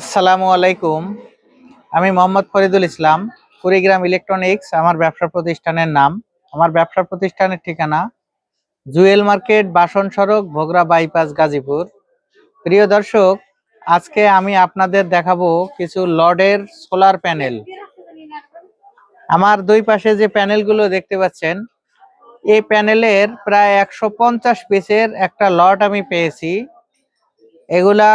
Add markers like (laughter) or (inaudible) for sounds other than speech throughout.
আসসালামু আলাইকুম। আমি মোহাম্মদ ফরিদুল ইসলাম, কুড়িগ্রাম ইলেকট্রনিক্স, আমার ব্যবসা প্রতিষ্ঠানের নাম। আমার ব্যবসা প্রতিষ্ঠানের ঠিকানা জুয়েল মার্কেট, বাসন সড়ক, ভোগরা বাইপাস, গাজীপুর। প্রিয় দর্শক, আজকে আমি আপনাদের দেখাবো কিছু লডের সোলার প্যানেল। আমার দুই পাশে যে প্যানেলগুলো দেখতে পাচ্ছেন, এই প্যানেলের প্রায় একশো পঞ্চাশ পিসের একটা লট আমি পেয়েছি। এগুলা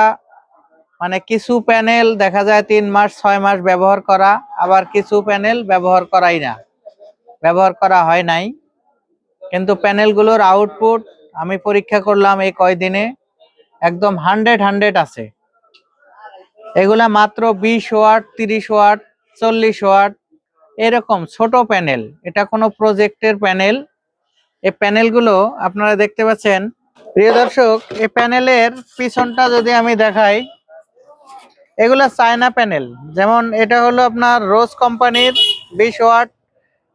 মানে কিছু প্যানেল দেখা যায় তিন মাস, ছয় মাস ব্যবহার করা, আবার কিছু প্যানেল ব্যবহার করাই না। ব্যবহার করা হয় নাই। কিন্তু প্যানেলগুলোর আউটপুট আমি পরীক্ষা করলাম এই কয়দিনে একদম হান্ড্রেড হান্ড্রেড আছে। এগুলা মাত্র বিশ ওয়াট, তিরিশ ওয়াট, চল্লিশ ওয়াট, এরকম ছোট প্যানেল। এটা কোনো প্রজেক্টের প্যানেল। এই প্যানেলগুলো আপনারা দেখতে পাচ্ছেন। প্রিয় দর্শক, এই প্যানেলের পিছনটা যদি আমি দেখাই এগুলা চায়না প্যানেল। যেমন এটা হলো আপনার রোজ কোম্পানির বিশ ওয়াট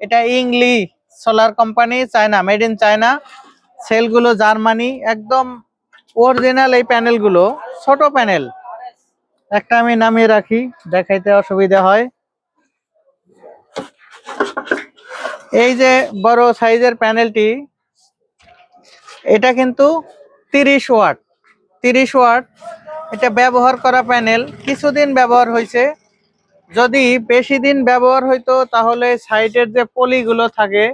এটা Yingli solar company, China, made in China. সেলগুলো জার্মানি। একদম অরিজিনাল এই প্যানেলগুলো। ছোট প্যানেল। একটা আমি নামিয়ে রাখি, দেখাইতে অসুবিধা হয়। এই যে বড় সাইজের প্যানেলটি, এটা কিন্তু তিরিশ ওয়াট। তিরিশ ওয়াট এটা ব্যবহার করা প্যানেল। কিছুদিন ব্যবহার হয়েছে। যদি বেশি দিন ব্যবহার হইতো, তাহলে সাইডের যে পলিগুলো থাকে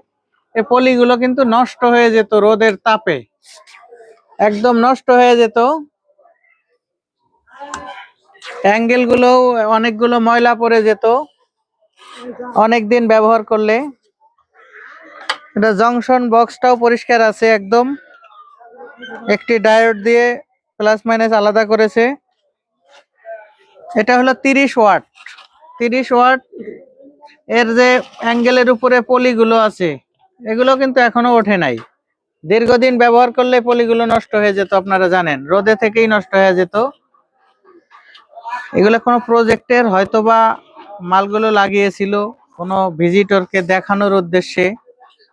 এই পলিগুলো কিন্তু নষ্ট হয়ে যেত রোদের তাপে। একদম নষ্ট হয়ে যেত। অ্যাঙ্গেলগুলো অনেকগুলো ময়লা পড়ে যেত। অনেক দিন ব্যবহার করলে। এটা জংশন বক্সটাও পরিষ্কার আছে একদম। একটি ডায়োড দিয়ে প্লাস মাইনাস আলাদা করেছে। এটা হলো তিরিশ ওয়াট। তিরিশ ওয়াট এর যে অ্যাঙ্গেলের উপরে পলিগুলো আছে, এগুলো কিন্তু এখনও ওঠে নাই। দীর্ঘদিন ব্যবহার করলে পলিগুলো নষ্ট হয়ে যেত, আপনারা জানেন। রোদে থেকেই নষ্ট হয়ে যেত। এগুলো কোনো প্রজেক্টের হয়তোবা মালগুলো লাগিয়েছিল, কোনো ভিজিটরকে দেখানোর উদ্দেশ্যে।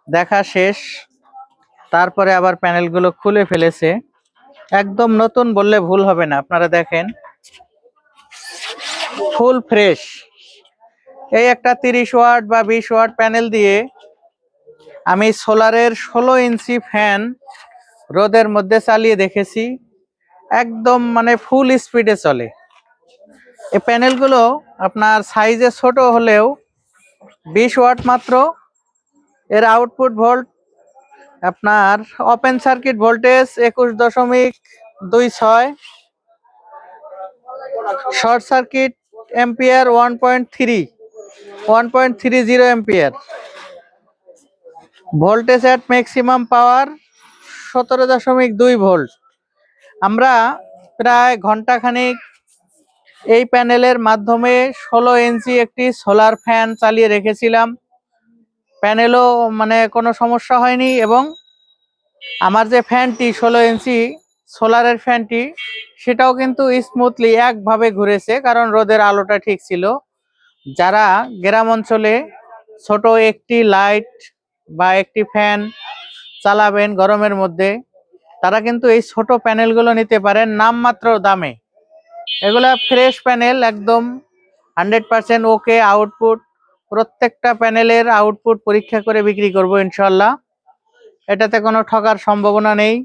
দেখা শেষ। তারপরে আবার প্যানেলগুলো খুলে ফেলেছে। একদম নতুন বললে ভুল হবে না, আপনারা দেখেন। Full fresh. এই একটা তিরিশ ওয়াট বা বিশ ওয়াট প্যানেল দিয়ে আমি সোলারের ষোলো ইঞ্চি ফ্যান রোদের মধ্যে চালিয়ে দেখেছি। একদম মানে ফুল স্পিডে চলে। এই প্যানেলগুলো আপনার সাইজে ছোট হলেও বিশ ওয়াট মাত্র। এর আউটপুট ভোল্ট আপনার ওপেন সার্কিট ভোল্টেজ একুশ দশমিক দুই ছয় short circuit ampere one point three one point three zero ampere voltage at maximum power সতেরো দশমিক দুই ভোল্ট আমরা প্রায় ঘন্টাখানিক এই প্যানেলের মাধ্যমে ষোলো ইঞ্চি একটি সোলার ফ্যান চালিয়ে রেখেছিলাম। প্যানেলও মানে কোনো সমস্যা হয়নি এবং আমার যে ফ্যানটি ষোলো ইঞ্চি, সোলারের ফ্যানটি, সেটাও কিন্তু স্মুথলি একভাবে ঘুরেছে কারণ রোদের আলোটা ঠিক ছিল। যারা গ্রাম অঞ্চলে ছোট একটি লাইট বা একটি ফ্যান চালাবেন গরমের মধ্যে, তারা কিন্তু এই ছোট প্যানেলগুলো নিতে পারেন নামমাত্র দামে। এগুলা ফ্রেশ প্যানেল একদম হান্ড্রেড পার্সেন্ট ওকে আউটপুট প্রত্যেকটা প্যানেলের আউটপুট পরীক্ষা করে বিক্রি করব ইনশাল্লাহ এটাতে কোনো ঠকার সম্ভাবনা নেই।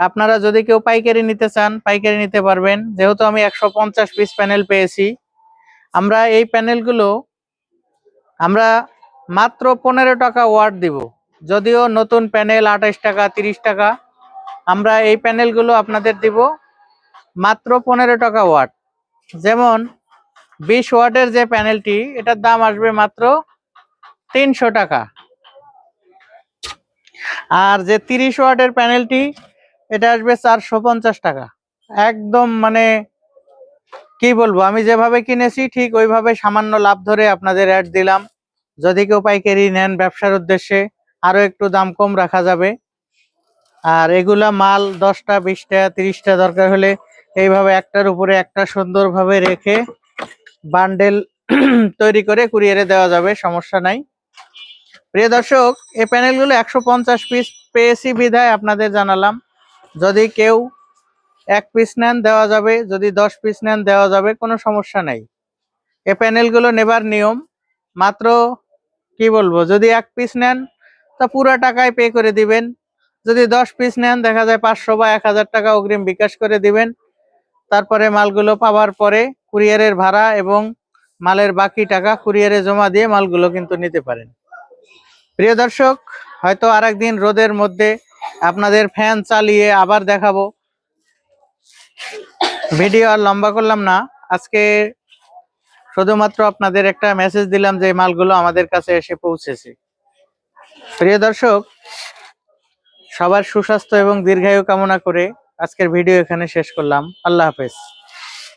আপনারা যদি কেউ পাইকারি নিতে চান, পাইকারি নিতে পারবেন। যেহেতু আমি একশো পঞ্চাশ পিস প্যানেল পেয়েছি। আমরা এই প্যানেলগুলো আমরা মাত্র পনেরো টাকা ওয়াট দিব। যদিও নতুন প্যানেল আঠাশ টাকা, তিরিশ টাকা। আমরা এই প্যানেলগুলো আপনাদের দিব মাত্র পনেরো টাকা ওয়াট। যেমন বিশ ওয়াটের যে প্যানেলটি, এটার দাম আসবে মাত্র তিনশো টাকা। আর যে তিরিশ ওয়াটের প্যানেলটি, এটা আসবে চারশো পঞ্চাশ টাকা। একদম মানে কি বলব, আমি যেভাবে কিনেছি, ঠিক ওইভাবে সামান্য লাভ ধরে আপনাদের অ্যাড দিলাম। যদি কেউ পাইকারি নেন ব্যবসার উদ্দেশ্যে আরও একটু দাম কম রাখা যাবে। আর এগুলা মাল দশটা, বিশটা, তিরিশটা দরকার হলে এইভাবে একটার উপরে একটা সুন্দরভাবে রেখে বান্ডেল (clears throat) তৈরি করে কুরিয়ারে দেওয়া যাবে, সমস্যা নাই। প্রিয় দর্শক, এই প্যানেলগুলো একশো পঞ্চাশ পিস পেয়েছি বিধায় আপনাদের জানালাম। যদি কেউ এক পিস নেন, দেওয়া যাবে। যদি দশ পিস নেন, দেওয়া যাবে। কোনো সমস্যা নাই। এ প্যানেলগুলো নেবার নিয়ম। মাত্র, কি বলব, যদি এক পিস নেন, তা পুরো টাকায় পে করে দিবেন। যদি দশ পিস নেন, দেখা যায় পাঁচশো বা এক হাজার টাকা অগ্রিম বিকাশ করে দিবেন। তারপরে মালগুলো পাওয়ার পরে কুরিয়ারের ভাড়া এবং মালের বাকি টাকা কুরিয়ারে জমা দিয়ে মালগুলো কিন্তু নিতে পারেন। প্রিয় দর্শক, হয়তো আরেকদিন রোদের মধ্যে আপনাদের ফ্যান চালিয়ে আবার দেখাবো। ভিডিও আর লম্বা করলাম না। আজকে শুধুমাত্র আপনাদের একটা মেসেজ দিলাম যে মালগুলো আমাদের কাছে এসে পৌঁছেছে। প্রিয় দর্শক, সবার সুস্বাস্থ্য এবং দীর্ঘায়ু কামনা করে আজকের ভিডিও এখানে শেষ করলাম। আল্লাহ হাফেজ।